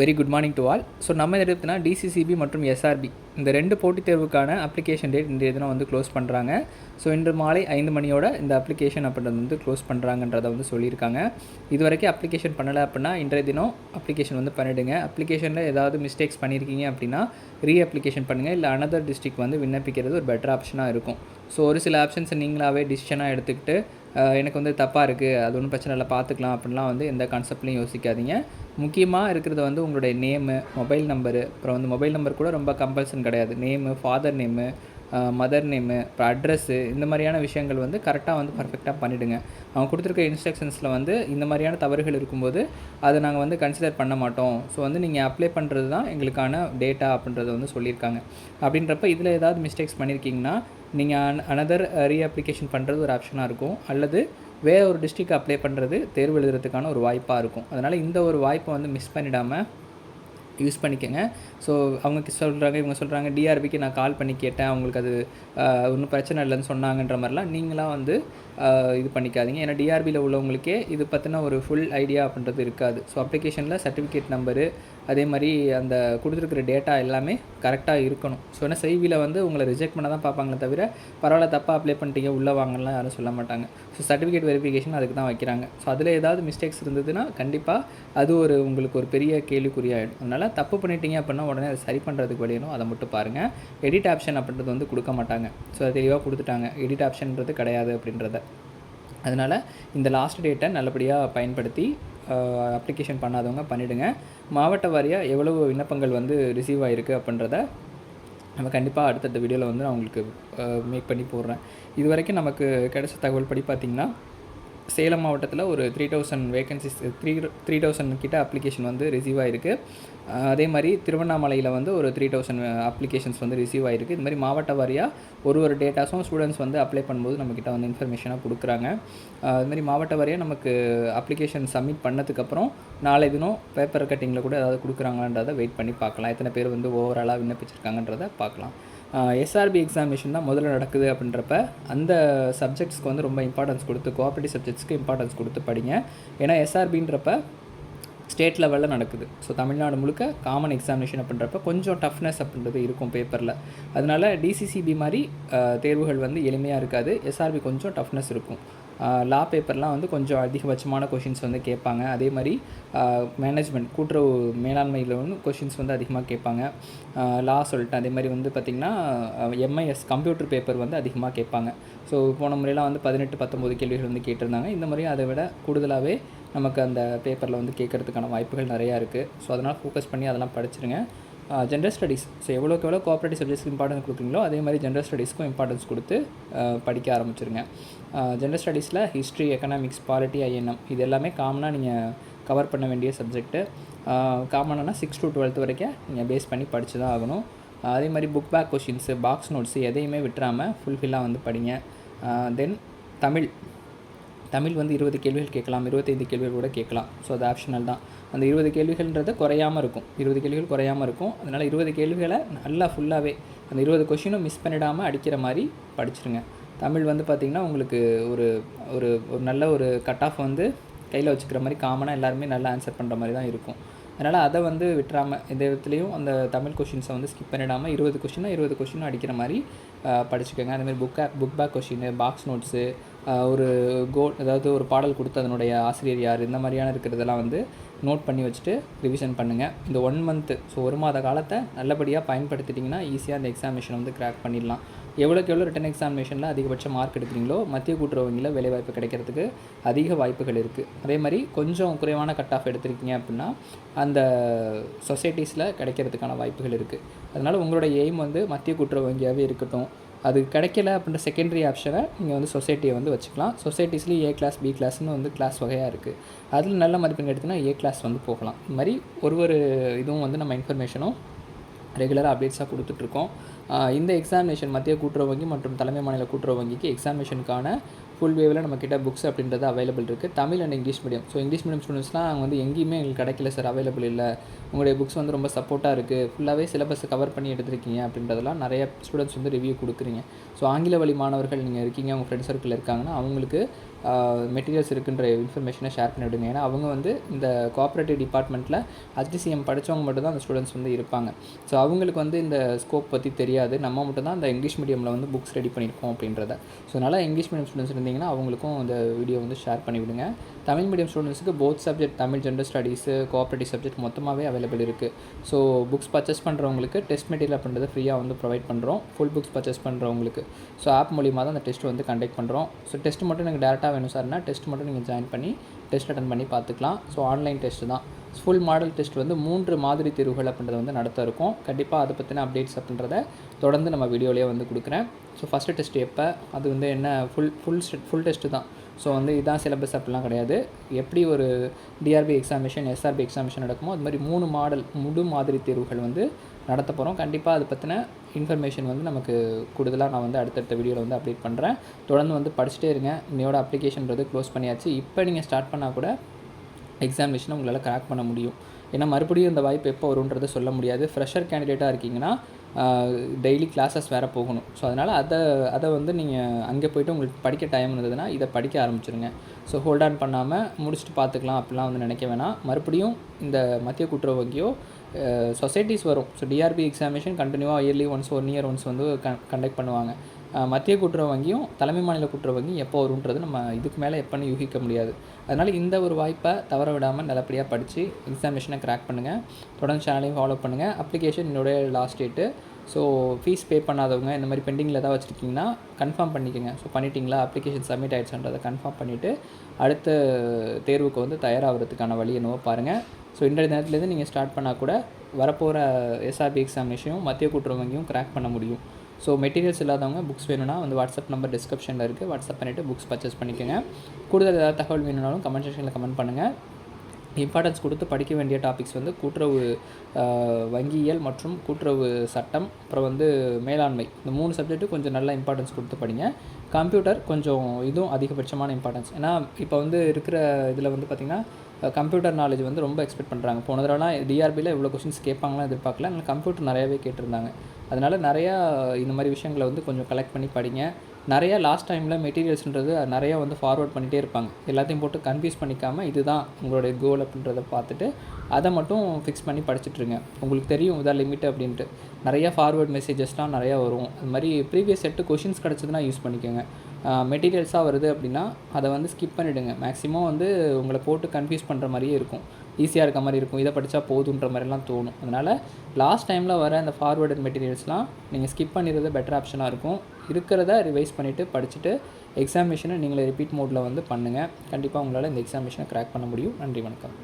Very good morning to all so நம்ம இதை எடுத்துனா DCCB மற்றும் எஸ்ஆர்பி இந்த ரெண்டு போட்டித் தேர்வுக்கான அப்ளிகேஷன் டேட் இந்த தினம் வந்து க்ளோஸ் பண்ணுறாங்க ஸோ இன்று மாலை ஐந்து மணியோட இந்த அப்ளிகேஷன் அப்படின்றது வந்து க்ளோஸ் பண்ணுறாங்கன்றதை வந்து சொல்லியிருக்காங்க. இது வரைக்கும் அப்ளிகேஷன் பண்ணலை அப்படின்னா இன்றைய தினம் அப்ளிகேஷன் வந்து பண்ணிவிடுங்க அப்ளிகேஷனில் ஏதாவது மிஸ்டேக்ஸ் பண்ணியிருக்கீங்க அப்படின்னா ரீ அப்ளிகேஷன் பண்ணுங்கள் இல்லை அனதர் டிஸ்ட்ரிக் வந்து விண்ணப்பிக்கிறது ஒரு பெட்டர் ஆப்ஷனாக இருக்கும். ஸோ ஒரு சில ஆப்ஷன்ஸை நீங்களாகவே டிசிஷனாக எடுத்துக்கிட்டு எனக்கு வந்து தப்பாக இருக்குது அது ஒன்றும் பிரச்சனை இல்லை பார்த்துக்கலாம் அப்படின்லாம் வந்து எந்த கான்செப்ட்லையும் யோசிக்காதீங்க. முக்கியமாக இருக்கிறது வந்து உங்களுடைய நேமு மொபைல் நம்பரு அப்புறம் வந்து மொபைல் நம்பர் கூட ரொம்ப கம்பல்சன் கிடையாது. Name father name mother name அப்புறம் அட்ரஸ்ஸு இந்த மாதிரியான விஷயங்கள் வந்து கரெக்டாக வந்து பர்ஃபெக்டாக பண்ணிவிடுங்க அவங்க கொடுத்துருக்க இன்ஸ்ட்ரக்ஷன்ஸில் வந்து இந்த மாதிரியான தவறுகள் இருக்கும்போது அதை நாங்கள் வந்து கன்சிடர் பண்ண மாட்டோம். ஸோ வந்து நீங்கள் அப்ளை பண்ணுறது தான் எங்களுக்கான டேட்டா அப்படின்றத வந்து சொல்லியிருக்காங்க. அப்படின்றப்ப இதில் ஏதாவது மிஸ்டேக்ஸ் பண்ணியிருக்கீங்கன்னா நீங்கள் அனதர் ரீஅப்ளிகேஷன் பண்ணுறது ஒரு ஆப்ஷனாக இருக்கும். அல்லது வேற ஒரு டிஸ்ட்ரிக்ட் அப்ளை பண்ணுறது தேர்வு எழுதுறதுக்கான ஒரு வாய்ப்பாக இருக்கும். அதனால் இந்த ஒரு வாய்ப்பை வந்து மிஸ் பண்ணிடாமல் யூஸ் பண்ணிக்கோங்க. ஸோ அவங்க சொல்கிறாங்க இவங்க சொல்கிறாங்க டிஆர்பிக்கு நான் கால் பண்ணி கேட்டேன். அவங்களுக்கு அது ஒன்றும் பிரச்சனை இல்லைன்னு சொன்னாங்கன்ற மாதிரிலாம் நீங்களாம் வந்து இது பண்ணிக்காதீங்க. ஏன்னா டிஆர்பியில் உள்ளவங்களுக்கே இது பற்றின ஒரு ஃபுல் ஐடியா அப்படின்றது இருக்காது. ஸோ அப்ளிகேஷனில் சர்டிஃபிகேட் நம்பரு அதே மாதிரி அந்த கொடுத்துருக்குற டேட்டா எல்லாமே கரெக்டாக இருக்கணும். ஸோ ஏன்னா செய்வியில் வந்து உங்களை ரிஜெக்ட் பண்ண தான் பார்ப்பாங்களே தவிர பரவாயில்ல தப்பாக அப்ளை பண்ணிட்டீங்க உள்ளே வாங்கலாம் யாரும் சொல்ல மாட்டாங்க. ஸோ சர்டிஃபிகேட் வெரிஃபிகேஷன் அதுக்கு தான் வைக்கிறாங்க. ஸோ அதில் ஏதாவது மிஸ்டேக்ஸ் இருந்ததுன்னா கண்டிப்பாக அது ஒரு உங்களுக்கு ஒரு பெரிய கேள்விக்குறியாகிடும் அதனால் தப்பு பண்ணிட்டீங்க அப்படின்னா உடனே அதை சரி பண்ணுறதுக்கு வழியணும் அதை மட்டும் பாருங்கள் எடிட் ஆப்ஷன் அப்படின்றது வந்து கொடுக்க மாட்டாங்க. ஸோ அது தெளிவாக கொடுத்துட்டாங்க. எடிட் ஆப்ஷன்ன்றது கிடையாது அப்படின்றத. அதனால் இந்த லாஸ்ட் டேட்டை நல்லபடியாக பயன்படுத்தி அப்ளிகேஷன் பண்ணாதவங்க பண்ணிவிடுங்க மாவட்ட வாரியாக எவ்வளவு விண்ணப்பங்கள் வந்து ரிசீவ் ஆகிருக்கு அப்படின்றத நம்ம கண்டிப்பாக அடுத்தடுத்த வீடியோவில் வந்து நான் உங்களுக்கு மேக் பண்ணி போடுறேன். இது வரைக்கும் நமக்கு கிடைச்ச தகவல் படி பார்த்திங்கன்னா சேலம் மாவட்டத்தில் ஒரு three thousand vacancies three three thousand கிட்ட அப்ளிகேஷன் வந்து ரிசீவ் ஆகிருக்கு அதே மாதிரி திருவண்ணாமலையில் வந்து ஒரு த்ரீ தௌசண்ட் அப்ளிகேஷன்ஸ் வந்து ரிசீவ் ஆகிருக்கு இது மாதிரி மாவட்ட வாரியாக ஒரு ஒரு டேட்டாஸும் ஸ்டூடெண்ட்ஸ் வந்து அப்ளை பண்ணும்போது நம்மக்கிட்ட வந்து இன்ஃபர்மேஷனாக கொடுக்குறாங்க. அஹ் அது மாதிரி மாவட்ட வாரியாக நமக்கு அப்ளிகேஷன் சப்மிட் பண்ணதுக்கப்புறம் நாளை தினம் பேப்பர் கட்டிங்கில் கூட ஏதாவது கொடுக்குறாங்கன்றதை வெயிட் பண்ணி பார்க்கலாம். எத்தனை பேர் வந்து ஓவராலாக விண்ணப்பிச்சிருக்காங்கன்றதை பார்க்கலாம். எஸ்ஆர்பி எக்ஸாமினேஷன் தான் முதல்ல நடக்குது அப்படின்றப்ப அந்த சப்ஜெக்ட்ஸ்க்கு வந்து ரொம்ப இம்பார்ட்டன்ஸ் கொடுத்து கோஆப்ரேட்டிவ் சப்ஜெக்ட்ஸ்க்கு இம்பார்ட்டன்ஸ் கொடுத்து படிங்க. ஏன்னா எஸ்ஆர்பின்றப்ப ஸ்டேட் லெவலில் நடக்குது. ஸோ தமிழ்நாடு முழுக்க காமன் எக்ஸாமினேஷன் அப்படின்றப்ப கொஞ்சம் டஃப்னஸ் அப்படின்றது இருக்கும் பேப்பரில் அதனால டிசிசிபி மாதிரி தேர்வுகள் வந்து எளிமையாக இருக்காது. எஸ்ஆர்பி கொஞ்சம் டஃப்னஸ் இருக்கும். லா பேப்பர்லாம் வந்து கொஞ்சம் அதிகபட்சமான கொஷின்ஸ் வந்து கேட்பாங்க. அதே மாதிரி மேனேஜ்மெண்ட் கூட்டுறவு மேலாண்மையில் வந்து கொஷின்ஸ் வந்து அதிகமாக கேட்பாங்க. லா சொல்லிட்டு அதே மாதிரி வந்து பார்த்திங்கன்னா எம்ஐஎஸ் கம்ப்யூட்டர் பேப்பர் வந்து அதிகமாக கேட்பாங்க. ஸோ போன முறையெல்லாம் வந்து பதினெட்டு பத்தொம்போது கேள்விகள் வந்து கேட்டிருந்தாங்க. இந்த முறையும் அதை விட கூடுதலாகவே நமக்கு அந்த பேப்பரில் வந்து கேட்கறதுக்கான வாய்ப்புகள் நிறையா இருக்குது ஸோ அதனால் ஃபோக்கஸ் பண்ணி அதெல்லாம் படிச்சிருங்க. ஜென்ரல் ஸ்டடீஸ் ஸோ எவ்வளோக்கு எவ்வளோ கோஆப்ரேட்டிவ் சப்ஜெக்ட்ஸ்க்கு இம்பார்ட்டன்ஸ் கொடுக்குறீங்களோ அதே மாதிரி ஜென்ரல் ஸ்டடீஸ்க்கும் இம்பார்ட்டன்ஸ் கொடுத்து படிக்க ஆரம்பிச்சிருங்க. ஜென்ரல் ஸ்டடீஸில் ஹிஸ்ட்ரி எக்கனாமிக்ஸ் பாலிட்டி ஐஎன்எம் இது எல்லாமே காமனாக நீங்கள் கவர் பண்ண வேண்டிய சப்ஜெக்ட்டு காமனானா சிக்ஸ் டு டுவெல்த் வரைக்கும் நீங்கள் பேஸ் பண்ணி படித்து தான் ஆகணும். அதே மாதிரி book back questions box notes எதையுமே விட்டுறாமல் ஃபுல்ஃபில்லாக வந்து படிங்க. தென் தமிழ். தமிழ் வந்து இருபது கேள்விகள் கேட்கலாம். இருபத்தைந்து கேள்விகள் கூட கேட்கலாம். ஸோ அது ஆப்ஷனல் தான். அந்த இருபது கேள்விகள்ன்றது குறையாமல் இருக்கும். இருபது கேள்விகள் குறையாமல் இருக்கும். அதனால் இருபது கேள்விகளை நல்லா ஃபுல்லாகவே அந்த இருபது கொஷினும் மிஸ் பண்ணிடாமல் அடிக்கிற மாதிரி படிச்சிருங்க. தமிழ் வந்து பார்த்திங்கன்னா உங்களுக்கு ஒரு ஒரு ஒரு நல்ல ஒரு கட் ஆஃப் வந்து கையில் வச்சுக்கிற மாதிரி காமனாக எல்லாருமே நல்லா ஆன்சர் பண்ணுற மாதிரி தான் இருக்கும். அதனால் அதை வந்து விட்டுறாமல் எந்த விதத்துலேயும் அந்த தமிழ் கொஷின்ஸை வந்து ஸ்கிப் பண்ணிடாமல் இருபது கொஷினும் இருபது கொஷினும் அடிக்கிற மாதிரி படிச்சுக்கோங்க. அதுமாதிரி book book back question box notes ஒரு கோ அதாவது ஒரு பாடல் கொடுத்து அதனுடைய ஆசிரியர் யார் இந்த மாதிரியான இருக்கிறதெல்லாம் வந்து நோட் பண்ணி வச்சுட்டு ரிவிஷன் பண்ணுங்கள் இந்த ஒன் மந்த்து ஸோ ஒரு மாத காலத்தை நல்லபடியாக பயன்படுத்திட்டிங்கன்னா ஈஸியாக அந்த எக்ஸாமினேஷன் வந்து கிராக் பண்ணிடலாம். எவ்வளோக்கு எவ்வளோ ரிட்டன் எக்ஸாமினேஷனில் அதிகபட்ச மார்க் எடுக்கிறீங்களோ மத்திய கூட்டுறவு வங்கியில் வேலைவாய்ப்பு கிடைக்கிறதுக்கு அதிக வாய்ப்புகள் இருக்குது அதே மாதிரி கொஞ்சம் குறைவான கட் ஆஃப் எடுத்திருக்கீங்க அப்படின்னா அந்த சொசைட்டிஸில் கிடைக்கிறதுக்கான வாய்ப்புகள் இருக்குது அதனால் உங்களோட எய்ம் வந்து மத்திய கூட்டுறவு வங்கியாகவே இருக்கட்டும். அது கிடைக்கல அப்படின்ற செகண்டரி ஆப்ஷனை நீங்கள் வந்து சொசைட்டியை வந்து வச்சுக்கலாம். சொசைட்டிஸ்லேயும் ஏ கிளாஸ் பி கிளாஸ்னு வந்து கிளாஸ் வகையாக இருக்குது அதில் நல்ல மதிப்பெண் எடுத்தீங்கன்னா ஏ கிளாஸ் வந்து போகலாம். இது மாதிரி ஒரு ஒரு இதுவும் வந்து நம்ம இன்ஃபர்மேஷனும் ரெகுலராக அப்டேட்ஸாக கொடுத்துட்ருக்கோம் இந்த எக்ஸாமினேஷன் மத்திய கூட்டுறவு வங்கி மற்றும் தலைமை மாநில கூட்டுறவு வங்கிக்கு எக்ஸாமினேஷனுக்கான ஃபுல் வேவில் நம்மக்கிட்ட புக்ஸ் அப்படின்றது அவைலபிள் இருக்குது Tamil and English medium so English medium ஸ்டூடெண்ட்ஸ்லாம் அவங்க வந்து எங்கேயுமே எங்களுக்கு கிடைக்கல சார் அவைலபிள் இல்லை. உங்களுடைய புக்ஸ் வந்து ரொம்ப சப்போர்ட்டாக இருக்குது ஃபுல்லாகவே சிலபஸ் கவர் பண்ணி எடுத்திருக்கீங்க அப்படின்றதெல்லாம் நிறைய ஸ்டூடெண்ட்ஸ் வந்து ரிவ்யூ கொடுக்குறீங்க. ஸோ ஆங்கில வழி மாணவர்கள் நீங்கள் இருக்கீங்க உங்கள் ஃப்ரெண்ட் சர்க்கிள் இருக்காங்கன்னா அவங்களுக்கு மெட்டீரியல்ஸ் இருக்குன்ற இன்ஃபர்மேஷனை ஷேர் பண்ணி விடுங்க ஏன்னா அவங்க வந்து இந்த கோஆப்ரேட்டிவ் டிபார்ட்மெண்ட்டில் ஹச்டிசிஎம் படித்தவங்க மட்டும்தான் அந்த ஸ்டூடெண்ட்ஸ் வந்து இருப்பாங்க. ஸோ அவங்களுக்கு வந்து இந்த ஸ்கோப் பற்றி தெரியாது. நம்ம மட்டும் தான் இந்த இங்கிலீஷ் மீடியமில் வந்து புக்ஸ் ரெடி பண்ணியிருக்கோம் அப்படின்றத. ஸோ அதனால் இங்கிலீஷ் மீடியம் ஸ்டூடெண்ட்ஸ் இருந்தீங்கன்னா அவங்களுக்கும் இந்த வீடியோ வந்து ஷேர் பண்ணி விடுங்க தமிழ் மீடியம் ஸ்டூடெண்ட்ஸுக்கு both subject Tamil general studies cooperative subject மொத்தமாகவே அவைலபிள் இருக்குது ஸோ புக்ஸ் பர்ச்சேஸ் பண்ணுறவங்களுக்கு டெஸ்ட் மெட்டீரியல் அப்படின்றத ஃப்ரீயாக வந்து ப்ரொவைட் பண்ணுறோம் ஃபுல் புக்ஸ் பர்ச்சேஸ் பண்ணுறவங்களுக்கு ஸோ ஆப் மூலியமாக தான் அந்த டெஸ்ட் வந்து கண்டக்ட் பண்ணுறோம் ஸோ டெஸ்ட் மட்டும் எனக்கு டேரெக்டாக வேணும் சார்னா டெஸ்ட் மட்டும் நீங்கள் ஜாயின் பண்ணி டெஸ்ட் அட்டன் பண்ணி பார்த்துக்கலாம். ஸோ ஆன்லைன் டெஸ்ட்டு தான். ஃபுல் மாடல் டெஸ்ட் வந்து மூன்று மாதிரி தேர்வுகள் அப்படின்றத வந்து நடத்த இருக்கும். கண்டிப்பாக அதை பற்றின அப்டேட்ஸ் அப்படின்றத தொடர்ந்து நம்ம வீடியோலேயே வந்து கொடுக்குறேன். ஸோ ஃபஸ்ட்டு டெஸ்ட் எப்போ? அது வந்து என்ன? ஃபுல் ஃபுல் ஃபுல் டெஸ்ட்டு தான். ஸோ வந்து இதான் சிலபஸ் அப்படிலாம் கிடையாது. எப்படி ஒரு டிஆர்பி எக்ஸாமினேஷன் எஸ்ஆர்பி எக்ஸாமினேஷன் நடக்குமோ அது மாதிரி மூணு மாடல் முழு மாதிரி தேர்வுகள் வந்து நடத்த போகிறோம் கண்டிப்பாக அதை பற்றின இன்ஃபர்மேஷன் வந்து நமக்கு கூடுதலாக நான் வந்து அடுத்தடுத்த வீடியோவில் வந்து அப்டேட் பண்ணுறேன் தொடர்ந்து வந்து படிச்சுட்டே இருங்க. என்னோட அப்ளிகேஷன்றது க்ளோஸ் பண்ணியாச்சு. இப்போ நீங்கள் ஸ்டார்ட் பண்ணால் கூட எக்ஸாமினேஷனை உங்களால் கிராக் பண்ண முடியும். ஏன்னா மறுபடியும் இந்த வாய்ப்பு எப்போ வரும்ன்றதை சொல்ல முடியாது. ஃப்ரெஷர் கேண்டிடேட்டாக இருக்கீங்கன்னா டெய்லி கிளாஸஸ் வேறு போகணும். ஸோ அதனால் அதை அதை வந்து நீங்கள் அங்கே போய்ட்டு உங்களுக்கு படிக்க டைம் இருந்ததுன்னா இதை படிக்க ஆரம்பிச்சிருங்க. ஸோ ஹோல்ட் ஆன் பண்ணாமல் முடிச்சுட்டு பார்த்துக்கலாம். அப்படிலாம் வந்து நினைக்க வேணாம். மறுபடியும் இந்த மத்திய கூட்டுறவு வங்கியோ சொசைட்டிஸ் வரும். ஸோ டிஆர்பி எக்ஸாமினேஷன் கண்டினியூவாக yearly once one year once வந்து கண்டக்ட் பண்ணுவாங்க. மத்திய கூட்டுறவு வங்கியும் தலைமை மாநில கூட்டுறவு வங்கியும் எப்போ வரும்ன்றது நம்ம இதுக்கு மேலே எப்போன்னு யூகிக்க முடியாது. அதனால் இந்த ஒரு வாய்ப்பை தவற விடாமல் நல்லபடியாக படித்து எக்ஸாமினேஷனை கிராக் பண்ணுங்கள் தொடர்ந்து சேனலையும் ஃபாலோ பண்ணுங்கள் அப்ளிகேஷன் என்னுடைய last date so fees pay பண்ணாதவங்க இந்த மாதிரி பெண்டிங்கில் ஏதாவது வச்சுருக்கீங்கன்னா கன்ஃபார்ம் பண்ணிக்கோங்க. ஸோ பண்ணிட்டீங்களா? அப்ளிகேஷன் சப்மிட் ஆகிடுச்சுன்றதை கன்ஃபார்ம் பண்ணிவிட்டு அடுத்த தேர்வுக்கு வந்து தயாராகிறதுக்கான வழி என்னவோ பாருங்கள் ஸோ இன்றைய நேரத்துலேருந்து நீங்கள் ஸ்டார்ட் பண்ணால் கூட வரப்போகிற எஸ்ஆர்பி எக்ஸாமினேஷனும் மத்திய கூட்டுறவு வங்கியும் கிராக் பண்ண முடியும். ஸோ மெட்டீரியல்ஸ் இல்லாதவங்க புக்ஸ் வேணும்னா வந்து வாட்ஸ்அப் நம்பர் டிஸ்கிரிப்ஷனில் இருக்குது வாட்ஸ்அப் பண்ணிவிட்டு புக்ஸ் பர்ச்சேஸ் பண்ணிக்கோங்க. கூடுதல் ஏதாவது தகவல் வேணும்னாலும் கமெண்ட் செக்ஷனில் கமெண்ட் பண்ணுங்கள் இம்பார்ட்டன்ஸ் கொடுத்து படிக்க வேண்டிய டாபிக்ஸ் வந்து கூட்டுறவு வங்கியியல் மற்றும் கூட்டுறவு சட்டம் அப்புறம் வந்து மேலாண்மை. இந்த மூணு சப்ஜெக்ட்டு கொஞ்சம் நல்லா இம்பார்ட்டன்ஸ் கொடுத்து படிங்க. கம்ப்யூட்டர் கொஞ்சம் இதுவும் அதிகபட்சமான இம்பார்ட்டன்ஸ் ஏன்னா இப்போ வந்து இருக்கிற இதில் வந்து பார்த்திங்கன்னா கம்ப்யூட்டர் நாலேஜ் வந்து ரொம்ப எக்ஸ்பெக்ட் பண்ணுறாங்க போன தடவைலாம் டிஆர்பியில் இவ்வளோ கொஸ்டின்ஸ் கேட்பாங்களாம் எதிர்பார்க்கல. அதனால் கம்ப்யூட்டர் நிறையாவே கேட்டிருந்தாங்க. அதனால் நிறையா இந்த மாதிரி விஷயங்களை வந்து கொஞ்சம் கலெக்ட் பண்ணி படிங்க. நிறையா லாஸ்ட் டைமில் மெட்டீரியல்ஸ்ன்றது நிறையா வந்து ஃபார்வர்ட் பண்ணிகிட்டே இருப்பாங்க. எல்லாத்தையும் போட்டு கன்ஃபியூஸ் பண்ணிக்காமல் இதுதான் உங்களுடைய கோல் அப்படின்றத பார்த்துட்டு அதை மட்டும் ஃபிக்ஸ் பண்ணி படிச்சுட்ருங்க உங்களுக்கு தெரியும் இதான் லிமிட் அப்படின்ட்டு. நிறையா ஃபார்வர்ட் மெசேஜஸ்லாம் நிறையா வரும். அது மாதிரி ப்ரீவியஸ் செட்டு கொஷின்ஸ் கிடச்சதுன்னா யூஸ் பண்ணிக்கோங்க. மெட்டீரியல்ஸாக வருது அப்படின்னா அதை வந்து ஸ்கிப் பண்ணிவிடுங்க மேக்ஸிமம் வந்து உங்களை போட்டு கன்ஃபியூஸ் பண்ணுற மாதிரியே இருக்கும். ஈஸியாக இருக்க மாதிரி இருக்கும். இதை படித்தா போதுன்ற மாதிரிலாம் தோணும். அதனால் லாஸ்ட் டைமில் வர அந்த ஃபார்வேர்டு மெட்டீரியல்ஸ்லாம் நீங்கள் ஸ்கிப் பண்ணிடுறது பெட்டர் ஆப்ஷனாக இருக்கும். இருக்கிறத ரிவைஸ் பண்ணிவிட்டு படிச்சுட்டு எக்ஸாமினேஷனை நீங்களே ரிப்பீட் மோடில் வந்து பண்ணுங்கள் கண்டிப்பாக உங்களால் இந்த எக்ஸாமினேஷனை கிராக் பண்ண முடியும். நன்றி வணக்கம்.